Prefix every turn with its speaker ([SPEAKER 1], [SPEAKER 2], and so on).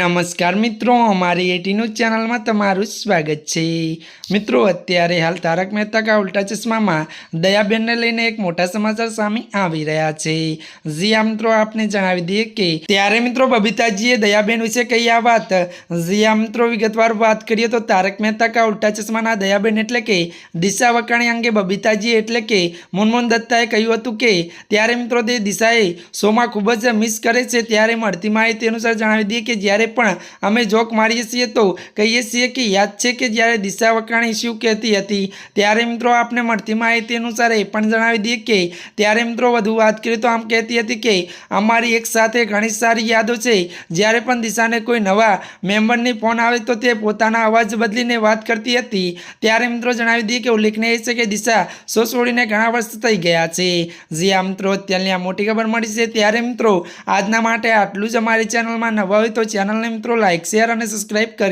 [SPEAKER 1] નમસ્કાર મિત્રો, અમારી એટી ન્યૂઝ ચેનલમાં તમારું સ્વાગત છે. મિત્રો, અત્યારે હાલ તારક મહેતા કા ઉલ્ટા ચશ્મામાં દયાબેનને લઈને એક મોટા સમાચાર સામે આવી રહ્યા છે. જી આ મિત્રો, આપને જણાવી દઈએ કે ત્યારે મિત્રો બબીતાજીએ દયાબેન વિશે કહી આ વાત. જી આ મિત્રો, વિગતવાર વાત કરીએ તો તારક મહેતા કા ઉલ્ટા ચશ્માના દયાબેન એટલે કે દિશા વકાણી અંગે બબીતાજી એટલે કે મુનમુન દત્તાએ કહ્યું હતું કે ત્યારે મિત્રો તે દિશાએ શોમાં ખૂબ જ મિસ કરે છે. ત્યારે મળતી માહિતી અનુસાર જણાવી દઈએ કે જ્યારે પણ અમે જોક મારીએ છીએ તો કહીએ છીએ કે યાદ છે કે જ્યારે દિશા વકાણી શું કહેતી હતી? ત્યારે મિત્રો આપને મળતી માહિતી અનુસાર એ પણ જણાવી દઈએ કે ત્યારે મિત્રો વધુ વાત કરીએ તો આમ કહેતી હતી કે અમારી એક સાથે ઘણી સારી યાદો છે. જ્યારે પણ દિશાને કોઈ નવા મેમ્બરની ફોન આવે તો તે પોતાના અવાજ બદલીને વાત કરતી હતી. ત્યારે મિત્રો જણાવી દઈએ કે ઉલ્લેખનીય છે કે દિશા શો છોડીને ઘણા વર્ષ થઈ ગયા છે. જે આ મિત્રો, અત્યારની આ મોટી ખબર મળી છે. ત્યારે મિત્રો, આજના માટે આટલું જ અમારી ચેનલમાં નવા હોય તો ચેનલને મિત્રો લાઇક શેર અને સબસ્ક્રાઇબ કરી